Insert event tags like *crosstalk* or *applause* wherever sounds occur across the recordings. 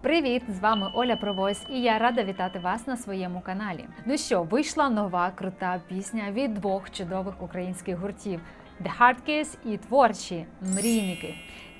Привіт! З вами Оля Провось, і я рада вітати вас на своєму каналі. Ну що, вийшла нова крута пісня від двох чудових українських гуртів The Hard Kiss і творчі мрійники.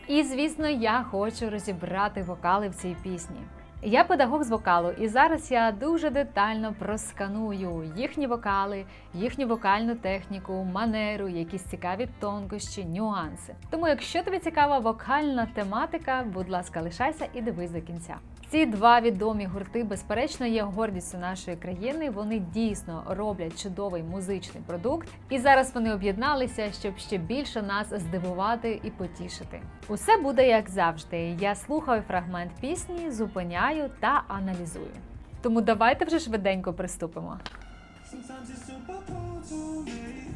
І звісно, я хочу розібрати вокали в цій пісні. Я педагог з вокалу, і зараз я дуже детально просканую їхні вокали, їхню вокальну техніку, манеру, якісь цікаві тонкощі, нюанси. Тому, якщо тобі цікава вокальна тематика, будь ласка, лишайся і дивись до кінця. Ці два відомі гурти, безперечно, є гордістю нашої країни. Вони дійсно роблять чудовий музичний продукт, і зараз вони об'єдналися, щоб ще більше нас здивувати і потішити. Усе буде як завжди. Я слухаю фрагмент пісні, зупиняю та аналізую. Тому давайте вже швиденько приступимо. Sometimes it's super cold to me.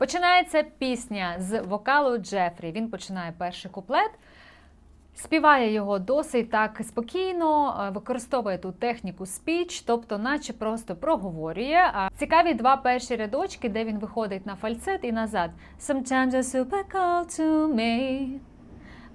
Починається пісня з вокалу Джефрі. Він починає перший куплет. Співає його досить так спокійно, е, використовує ту техніку спіч, тобто, наче просто проговорює. А Цікаві два перші рядочки, де він виходить на фальцет і назад. Sometimes you're super cold to me,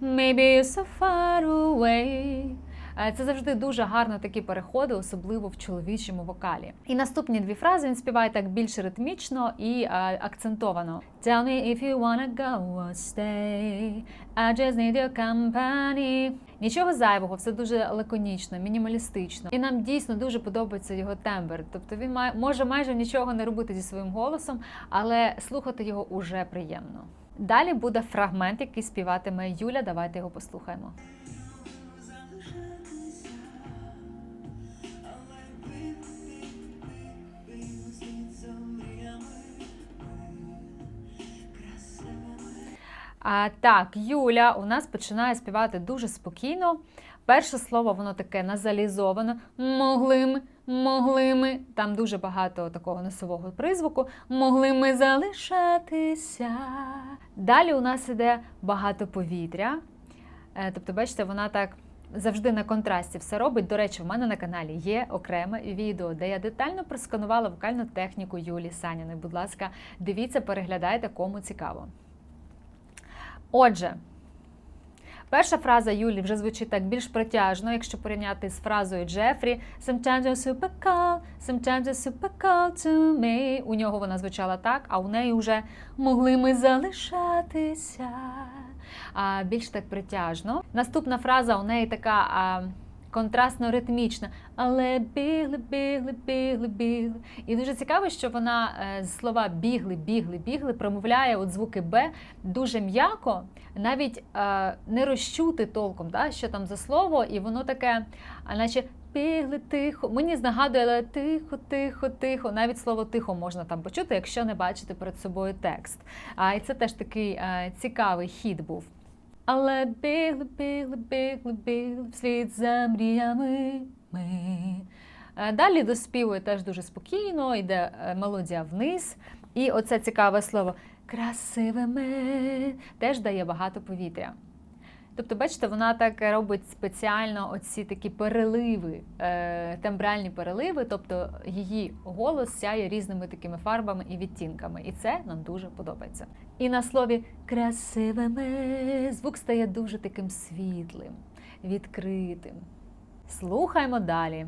maybe you're so far away. Е, Це завжди дуже гарно такі переходи, особливо в чоловічому вокалі. І наступні дві фрази він співає так більш ритмічно і е, акцентовано. Tell me if you wanna go or stay. I just need your company. Нічого зайвого, все дуже лаконічно, мінімалістично. І нам дійсно дуже подобається його тембр. Тобто він має може майже нічого не робити зі своїм голосом, але слухати його уже приємно. Далі буде фрагмент, який співатиме Юля. Давайте його послухаємо. А, так, Юля у нас починає співати дуже спокійно. Перше слово, воно таке назалізоване. Могли ми, могли ми. Там дуже багато такого носового призвуку. Могли ми залишатися. Далі у нас іде багато повітря. Е, Тобто, бачите, вона так завжди на контрасті все робить. До речі, в мене на каналі є окреме відео, де я детально просканувала вокальну техніку Юлі Саніної. Будь ласка, дивіться, переглядайте, кому цікаво. Отже, перша фраза Юлі вже звучить так більш протяжно, якщо порівняти з фразою Джефрі Sometimes you're super cold, sometimes you're super cold to me. У нього вона звучала так, а у неї вже могли ми залишатися. А, більш так притяжно. Наступна фраза у неї така. А, Контрастно ритмічна, але бігли, бігли, бігли, бігли. І дуже цікаво, що вона е, з слова бігли, бігли, бігли промовляє от звуки Б дуже м'яко, навіть е, не розчути толком, да, що там за слово, і воно таке, а наче бігли тихо. Мені нагадує але тихо, тихо, тихо. Навіть слово тихо можна там почути, якщо не бачити перед собою текст. А і це теж такий е, цікавий хід був. Але бігли, бігли, бігли, бігли вслід за мріями ми. Е, Далі доспівує теж дуже спокійно, йде е, мелодія вниз. І оце цікаве слово красивими теж дає багато повітря. Тобто, бачите, вона так робить спеціально оці такі переливи, е, тембральні переливи, тобто її голос сяє різними такими фарбами і відтінками. І це нам дуже подобається. І на слові красивими звук стає дуже таким світлим, відкритим. Слухаймо далі.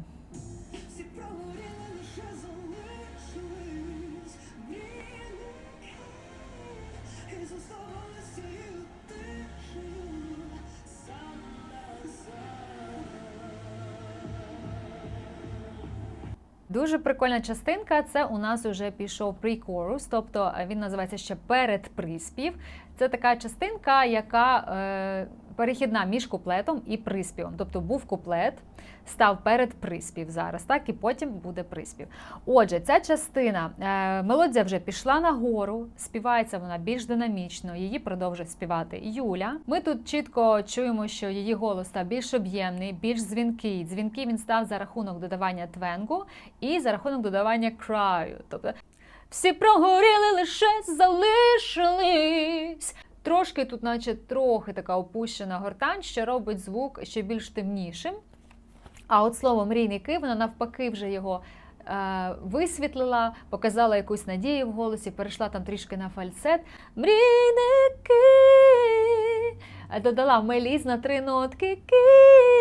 Дуже прикольна частинка. Це у нас вже пішов pre-chorus, тобто е, він називається ще передприспів. Це така частинка, яка е, перехідна між куплетом і приспівом. Тобто був куплет, став передприспів зараз, так і потім буде приспів. Отже, ця частина е, мелодія вже пішла нагору, співається вона більш динамічно. Її продовжує співати Юля. Ми тут чітко чуємо, що її голос став більш об'ємний, більш дзвінкий. Дзвінкий він став за рахунок додавання твенгу і за рахунок додавання краю. Тобто всі прогоріли, лише залишились. Трошки тут, наче трохи така опущена гортань, що робить звук ще більш темнішим. А от слово мрійники, вона навпаки вже його е, висвітлила, показала якусь надію в голосі, перейшла там трішки на фальцет. Мрійники, додала меліз на три нотки. Ки.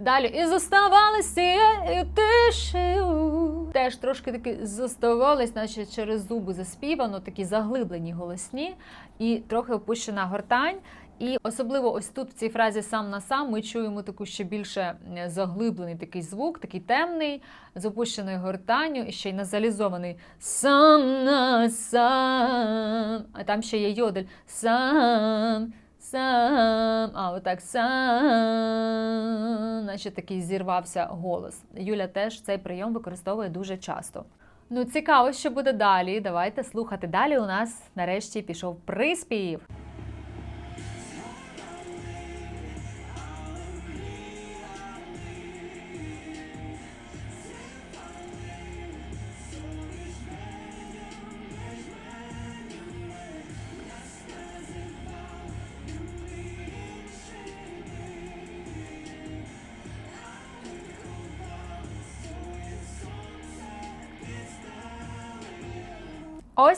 Далі і зоставалися цією тишею. Теж трошки таки зоставались, наче через зуби заспівано, такі заглиблені голосні і трохи опущена гортань. І особливо ось тут в цій фразі сам на сам ми чуємо таку ще більше е, заглиблений такий звук, такий темний, з опущеною гортанню, і ще й назалізований сам на сам. А там ще є йодель сам. Сам, а отак сам, наче такий зірвався голос. Юля теж цей прийом використовує дуже часто. Ну, цікаво, що буде далі. Давайте слухати. Далі у нас нарешті пішов приспів.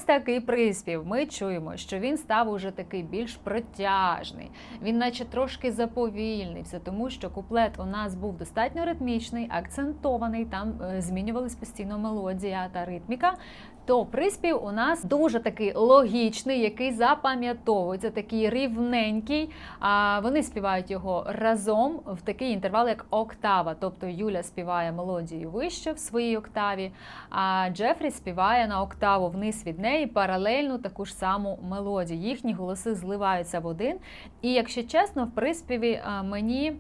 Ось такий приспів. Ми чуємо, що він став уже такий більш протяжний. Він, наче трошки заповільнився, тому що куплет у нас був достатньо ритмічний, акцентований. Там змінювалась постійно мелодія та ритміка. То приспів у нас дуже такий логічний, який запам'ятовується, такий рівненький. А вони співають його разом в такий інтервал, як октава. Тобто Юля співає мелодію вище в своїй октаві, а Джефрі співає на октаву вниз від неї паралельну таку ж саму мелодію. Їхні голоси зливаються в один. І якщо чесно, в приспіві мені.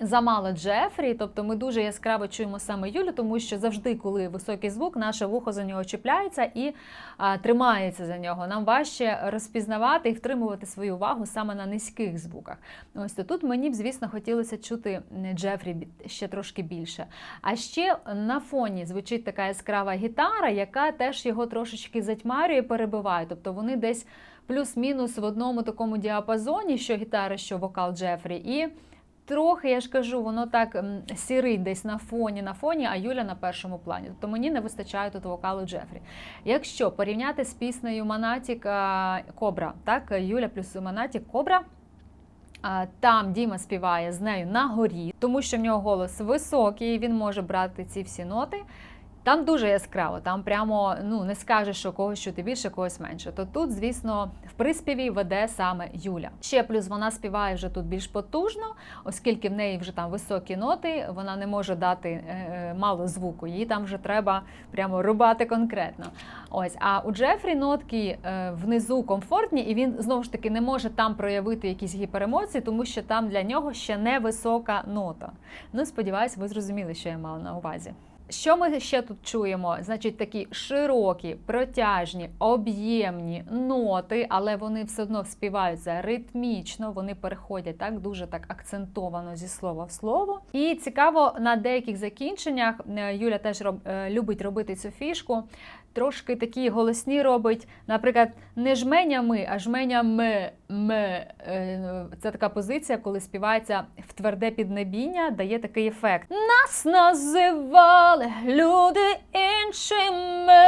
Замало Джефрі, тобто ми дуже яскраво чуємо саме Юлю, тому що завжди, коли високий звук, наше вухо за нього чіпляється і а, тримається за нього. Нам важче розпізнавати і втримувати свою увагу саме на низьких звуках. Ось то тут мені б, звісно, хотілося чути Джефрі ще трошки більше. А ще на фоні звучить така яскрава гітара, яка теж його трошечки затьмарює, перебиває. Тобто вони десь плюс-мінус в одному такому діапазоні, що гітара, що вокал Джефрі. І Трохи, я ж кажу, воно так сірить десь на фоні, на фоні, а Юля на першому плані. Тобто мені не вистачає тут вокалу Джефрі. Якщо порівняти з піснею Манатік Кобра, так, Юля плюс Манатік Кобра. Там Діма співає з нею на горі, тому що в нього голос високий, він може брати ці всі ноти. Там дуже яскраво, там прямо ну не скажеш, що когось чути більше, когось менше. То тут, звісно, в приспіві веде саме Юля. Ще плюс вона співає вже тут більш потужно, оскільки в неї вже там високі ноти, вона не може дати е, е, мало звуку. Їй там вже треба прямо рубати конкретно. Ось, а у Джефрі нотки е, внизу комфортні, і він знову ж таки не може там проявити якісь гіперемоції, тому що там для нього ще не висока нота. Ну, сподіваюсь, ви зрозуміли, що я мала на увазі. Що ми ще тут чуємо? Значить, такі широкі, протяжні, об'ємні ноти, але вони все одно співаються ритмічно, вони переходять так дуже так акцентовано зі слова в слово. І цікаво, на деяких закінченнях е, Юля теж роб, е, любить робити цю фішку. Трошки такі голосні робить, наприклад, не жменя ми, а жменя ми. ми. Е, Це така позиція, коли співається в тверде піднебіння, дає такий ефект. Нас називали люди іншими,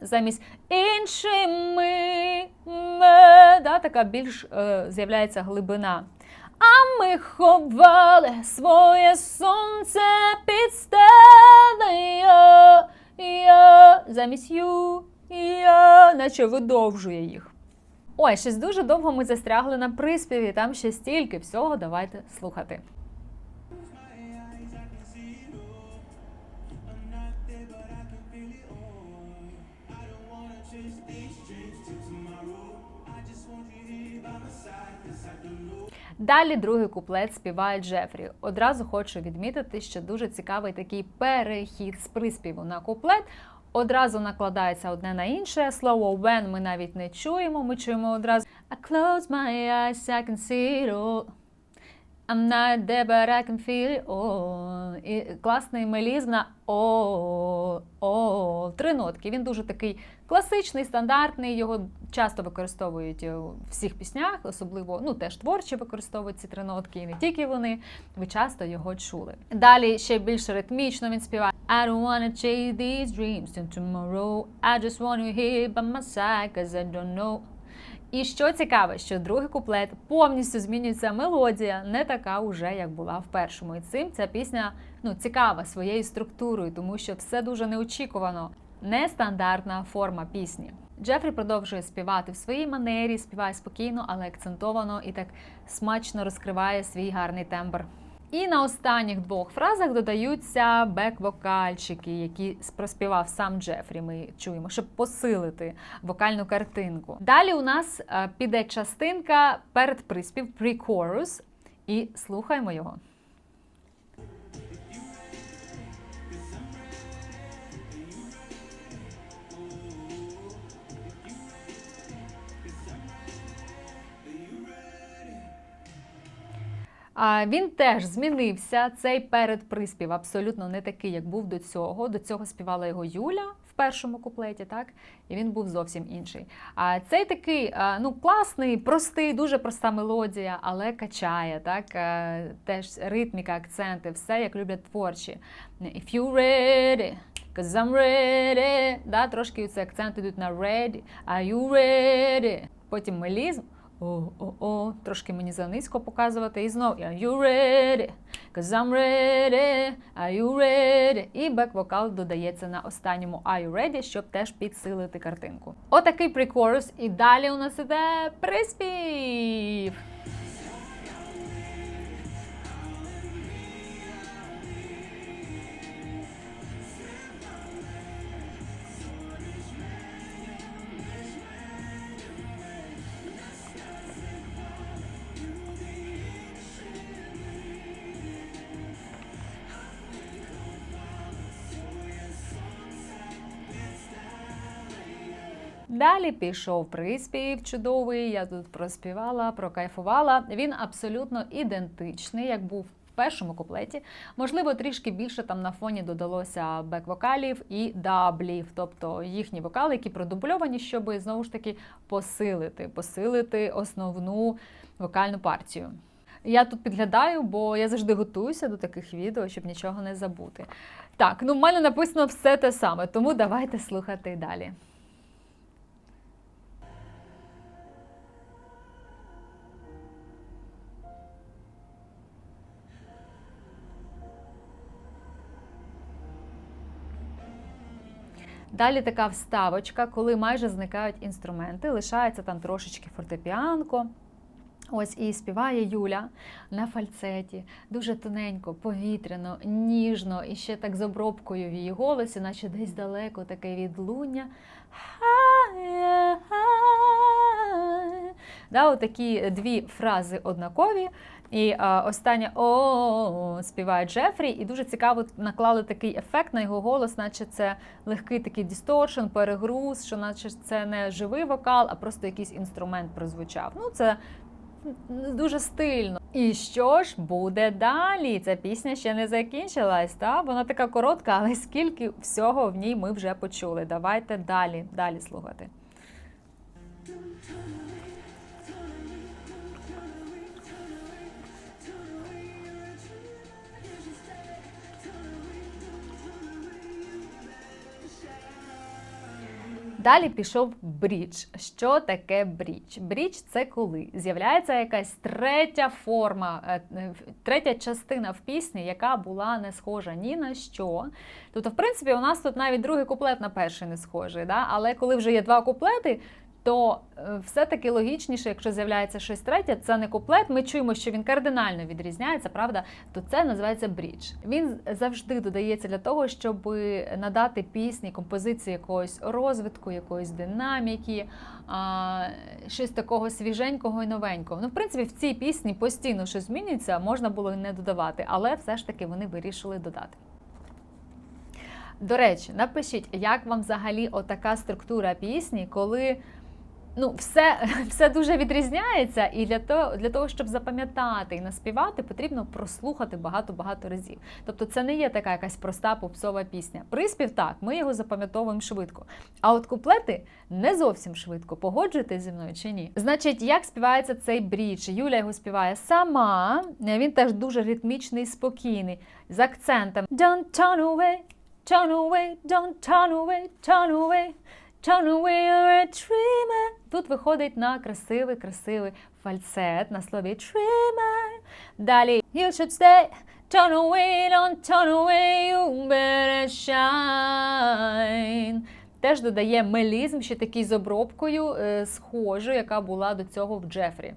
замість іншими. Ми. Да, така більш е, з'являється глибина. А ми ховали своє сонце під стелею. Замість ю, я, наче видовжує їх. Ой, щось дуже довго ми застрягли на приспіві, там ще стільки всього, давайте слухати. Далі другий куплет співає Джефрі. Одразу хочу відмітити, що дуже цікавий такий перехід з приспіву на куплет. Одразу накладається одне на інше. Слово when ми навіть не чуємо. Ми чуємо одразу I close my eyes, I can see it all. I'm there, but I. І класний мелізм на о, о, три нотки. Він дуже такий класичний, стандартний. Його часто використовують у всіх піснях, особливо ну теж творчі використовують ці три нотки, і не тільки вони. Ви часто його чули. Далі ще більш ритмічно він співає. I don't wanna chase these dreams till tomorrow. I just want you here by my side, cause I don't know. І що цікаве, що другий куплет повністю змінюється мелодія, не така уже, як була в першому. І цим ця пісня ну, цікава своєю структурою, тому що все дуже неочікувано. Нестандартна форма пісні. Джефрі продовжує співати в своїй манері, співає спокійно, але акцентовано і так смачно розкриває свій гарний тембр. І на останніх двох фразах додаються бек-вокальчики, які проспівав сам Джефрі. Ми чуємо, щоб посилити вокальну картинку. Далі у нас е, піде частинка перед приспів pre-chorus, і слухаємо його. Він теж змінився. Цей передприспів абсолютно не такий, як був до цього. До цього співала його Юля в першому куплеті, так і він був зовсім інший. А цей такий ну класний, простий, дуже проста мелодія, але качає, так е, теж ритміка, акценти, все як люблять творчі. If you ready, Cause I'm ready. Да, трошки ці акценти йдуть на ready. Are you ready? Потім мелізм. О-о-о, трошки мені занизько показувати. І знову Are you ready? Cause I'm ready. Are you ready? І бек-вокал додається на останньому Are you ready, щоб теж підсилити картинку. Отакий прикорус. І далі у нас іде приспів. Далі пішов приспів чудовий. Я тут проспівала, прокайфувала. Він абсолютно ідентичний, як був першому куплеті. Можливо, трішки більше там на фоні додалося бек-вокалів і даблів, тобто їхні вокали, які продубльовані, щоб знову ж таки посилити, посилити основну вокальну партію. Я тут підглядаю, бо я завжди готуюся до таких відео, щоб нічого не забути. Так, ну в мене написано все те саме, тому давайте слухати далі. Далі така вставочка, коли майже зникають інструменти, лишається там трошечки фортепіанко. Ось і співає Юля на фальцеті, дуже тоненько, повітряно, ніжно, і ще так з обробкою в її голосі, наче десь далеко таке відлуння. Да, Отакі дві фрази однакові. І а, остання о співає Джефрі, і дуже цікаво наклали такий ефект на його голос, наче це легкий такий дісторшн, перегруз, що наче це не живий вокал, а просто якийсь інструмент прозвучав. Ну, це дуже стильно. І що ж буде далі? Ця пісня ще не закінчилась, та? вона така коротка, але скільки всього в ній ми вже почули. Давайте далі, далі слухати. Далі пішов брідж. Що таке брідж? Брідж це коли з'являється якась третя форма, е, е, третя частина в пісні, яка була не схожа ні на що. Тобто, в принципі, у нас тут навіть другий куплет на перший не схожий. Да? Але коли вже є два куплети, то е, все-таки логічніше, якщо з'являється щось третє, це не куплет. Ми чуємо, що він кардинально відрізняється, правда? То це називається брідж. Він завжди додається для того, щоб надати пісні, композиції якогось розвитку, якоїсь динаміки, а, щось такого свіженького і новенького. Ну, в принципі, в цій пісні постійно щось змінюється, можна було і не додавати, але все ж таки вони вирішили додати. До речі, напишіть, як вам взагалі отака структура пісні, коли Ну, все, *laughs* все дуже відрізняється, і для того, для того, щоб запам'ятати і наспівати, потрібно прослухати багато-багато разів. Тобто, це не є така якась проста попсова пісня. Приспів так, ми його запам'ятовуємо швидко. А от куплети не зовсім швидко. Погоджуєтесь зі мною чи ні? Значить, як співається цей брідж? Юля його співає сама. Він теж дуже ритмічний, спокійний, з акцентом. Don't turn away, turn away, don't turn away, turn away. Turn away, you're dreamer. Тут виходить на красивий, красивий фальцет на слові dreamer. Далі you should stay. Turn away, don't turn away, you better shine. Теж додає мелізм, ще такий з обробкою е, схожу, яка була до цього в Джефрі.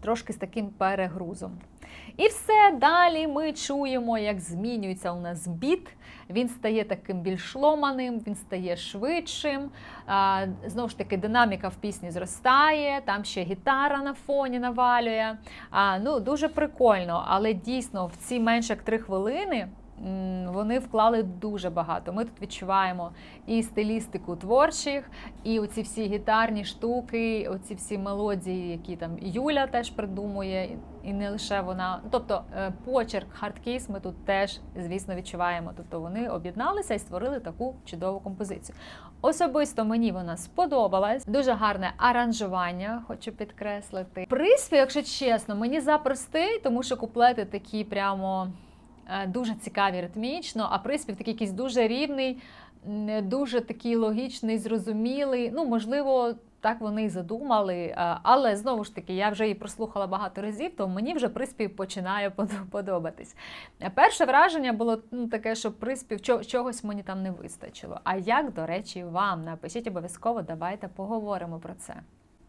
Трошки з таким перегрузом. І все далі ми чуємо, як змінюється у нас біт. Він стає таким більш ломаним, він стає швидшим. А, знову ж таки, динаміка в пісні зростає, там ще гітара на фоні навалює. А, ну, дуже прикольно, але дійсно в ці менше як три хвилини. Вони вклали дуже багато. Ми тут відчуваємо і стилістику творчих, і оці всі гітарні штуки, оці всі мелодії, які там Юля теж придумує, і не лише вона. Тобто е, почерк хардкіс ми тут теж, звісно, відчуваємо. Тобто вони об'єдналися і створили таку чудову композицію. Особисто мені вона сподобалась. Дуже гарне аранжування, хочу підкреслити. Приспів, якщо чесно, мені запростий, тому що куплети такі прямо дуже цікаві ритмічно, а приспів такий якийсь дуже рівний, дуже такий логічний, зрозумілий. Ну, можливо, так вони і задумали. е, Але знову ж таки, я вже її прослухала багато разів, то мені вже приспів починає *laughs* подобатись. Е, Перше враження було ну, таке, що приспів чогось мені там не вистачило. А як, до речі, вам? Напишіть обов'язково, давайте поговоримо про це.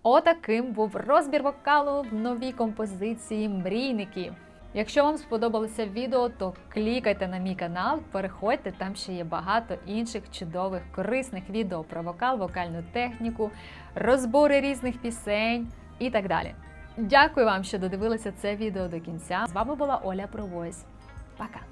Отаким був розбір вокалу в новій композиції Мрійники. Якщо вам сподобалося відео, то клікайте на мій канал, переходьте, там ще є багато інших чудових, корисних відео про вокал, вокальну техніку, розбори різних пісень і так далі. Дякую вам, що додивилися це відео до кінця. З вами була Оля Провойс. Пока!